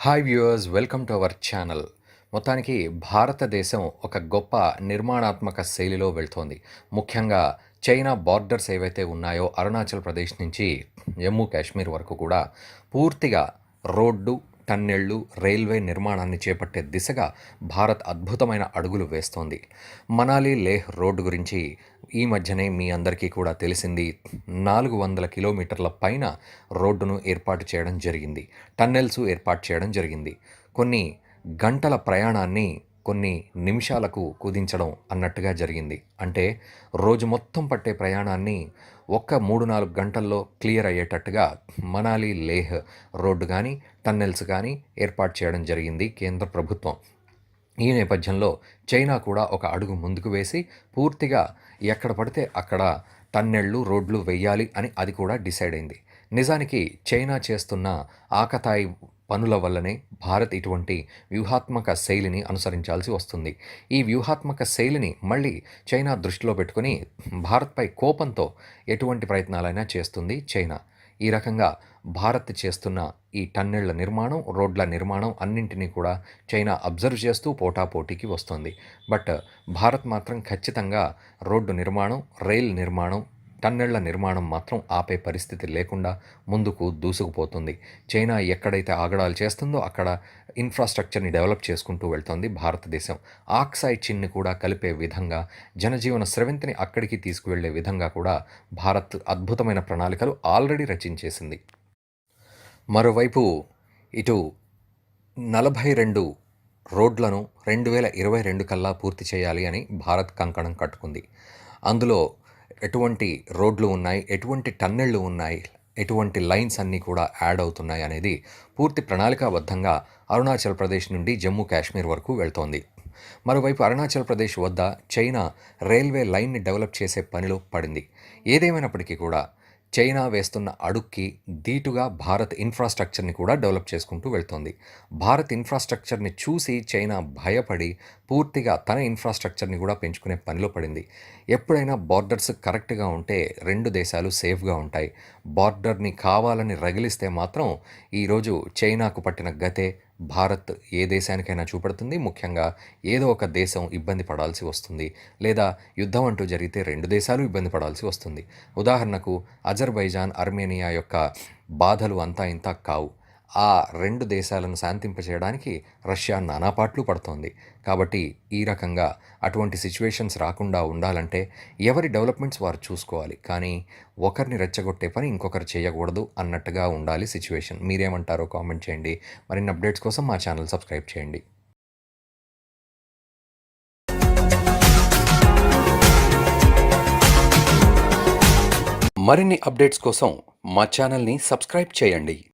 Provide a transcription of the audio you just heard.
Hi viewers welcome to our channel మొత్తానికి భారతదేశం ఒక గొప్ప నిర్మాణాత్మక శైలిలో వెళ్తోంది. ముఖ్యంగా చైనా బార్డర్స్ ఏవైతే ఉన్నాయో అరుణాచల్ ప్రదేశ్ నుంచి జమ్మూ కాశ్మీర్ వరకు కూడా పూర్తిగా రోడ్డు టన్నెళ్ళు రైల్వే నిర్మాణాన్ని చేపట్టే దిశగా భారత్ అద్భుతమైన అడుగులు వేస్తోంది. మనాలి లేహ్ రోడ్డు గురించి ఈ మధ్యనే మీ అందరికీ కూడా తెలిసింది. నాలుగు వందల కిలోమీటర్ల పైన రోడ్డును ఏర్పాటు చేయడం జరిగింది. టన్నెల్స్ ఏర్పాటు చేయడం జరిగింది. కొన్ని గంటల ప్రయాణాన్ని కొన్ని నిమిషాలకు కుదించడం అన్నట్టుగా జరిగింది. అంటే రోజు మొత్తం పట్టే ప్రయాణాన్ని ఒక్క మూడు నాలుగు గంటల్లో క్లియర్ అయ్యేటట్టుగా మనాలి లేహ్ రోడ్డు కానీ టన్నెల్స్ కానీ ఏర్పాటు చేయడం జరిగింది కేంద్ర ప్రభుత్వం. ఈ నేపథ్యంలో చైనా కూడా ఒక అడుగు ముందుకు వేసి పూర్తిగా ఎక్కడ పడితే అక్కడ టన్నెళ్ళు రోడ్లు వెయ్యాలి అని అది కూడా డిసైడ్ అయింది. నిజానికి చైనా చేస్తున్న ఆకతాయి పనుల వల్లనే భారత్ ఇటువంటి వ్యూహాత్మక శైలిని అనుసరించాల్సి వస్తుంది. ఈ వ్యూహాత్మక శైలిని మళ్ళీ చైనా దృష్టిలో పెట్టుకుని భారత్పై కోపంతో ఎటువంటి ప్రయత్నాలైనా చేస్తుంది చైనా. ఈ రకంగా భారత్ చేస్తున్న ఈ టన్నెళ్ళ నిర్మాణం రోడ్ల నిర్మాణం అన్నింటినీ కూడా చైనా అబ్జర్వ్ చేస్తూ పోటాపోటీకి వస్తుంది. బట్ భారత్ మాత్రం ఖచ్చితంగా రోడ్డు నిర్మాణం రైల్ నిర్మాణం టన్నెళ్ళ నిర్మాణం మాత్రం ఆపే పరిస్థితి లేకుండా ముందుకు దూసుకుపోతుంది. చైనా ఎక్కడైతే ఆగడాలు చేస్తుందో అక్కడ ఇన్ఫ్రాస్ట్రక్చర్ని డెవలప్ చేసుకుంటూ వెళ్తోంది భారతదేశం. ఆక్సైడ్ చిన్ని కూడా కలిపే విధంగా జనజీవన స్రవంతిని అక్కడికి తీసుకువెళ్ళే విధంగా కూడా భారత్ అద్భుతమైన ప్రణాళికలు ఆల్రెడీ రచించేసింది. మరోవైపు ఇటు నలభై రెండు రోడ్లను రెండు వేల ఇరవై రెండు కల్లా పూర్తి చేయాలి అని భారత్ కంకణం కట్టుకుంది. అందులో ఎటువంటి రోడ్లు ఉన్నాయి ఎటువంటి టన్నెళ్ళు ఉన్నాయి ఎటువంటి లైన్స్ అన్నీ కూడా యాడ్ అవుతున్నాయి అనేది పూర్తి ప్రణాళికాబద్ధంగా అరుణాచల్ ప్రదేశ్ నుండి జమ్మూ కాశ్మీర్ వరకు వెళ్తోంది. మరోవైపు అరుణాచల్ ప్రదేశ్ వద్ద చైనా రైల్వే లైన్ని డెవలప్ చేసే పనిలో పడింది. ఏదేమైనప్పటికీ కూడా చైనా వేస్తున్న అడుక్కి దీటుగా భారత్ ఇన్ఫ్రాస్ట్రక్చర్ని కూడా డెవలప్ చేసుకుంటూ వెళ్తోంది. భారత్ ఇన్ఫ్రాస్ట్రక్చర్ని చూసి చైనా భయపడి పూర్తిగా తన ఇన్ఫ్రాస్ట్రక్చర్ని కూడా పెంచుకునే పనిలో పడింది. ఎప్పుడైనా బార్డర్స్ కరెక్ట్గా ఉంటే రెండు దేశాలు సేఫ్గా ఉంటాయి. బార్డర్ని కావాలని రగిలిస్తే మాత్రం ఈరోజు చైనాకు పట్టిన గతే భారత్ ఏ దేశానికైనా చూపెడుతుంది. ముఖ్యంగా ఏదో ఒక దేశం ఇబ్బంది పడాల్సి వస్తుంది. లేదా యుద్ధం అంటూ జరిగితే రెండు దేశాలు ఇబ్బంది పడాల్సి వస్తుంది. ఉదాహరణకు అజర్బైజాన్ అర్మేనియా యొక్క బాధలు అంతా ఇంత కావు. ఆ రెండు దేశాలను శాంతింపచేయడానికి రష్యా నానాపాట్లు పడుతోంది. కాబట్టి ఈ రకంగా అటువంటి సిచ్యువేషన్స్ రాకుండా ఉండాలంటే ఎవరి డెవలప్మెంట్స్ వారు చూసుకోవాలి. కానీ ఒకరిని రెచ్చగొట్టే పని ఇంకొకరు చేయకూడదు అన్నట్టుగా ఉండాలి సిచ్యువేషన్. మీరేమంటారో కామెంట్ చేయండి. మరిన్ని అప్డేట్స్ కోసం మా ఛానల్ సబ్స్క్రైబ్ చేయండి. మరిన్ని అప్డేట్స్ కోసం మా ఛానల్ని సబ్స్క్రైబ్ చేయండి.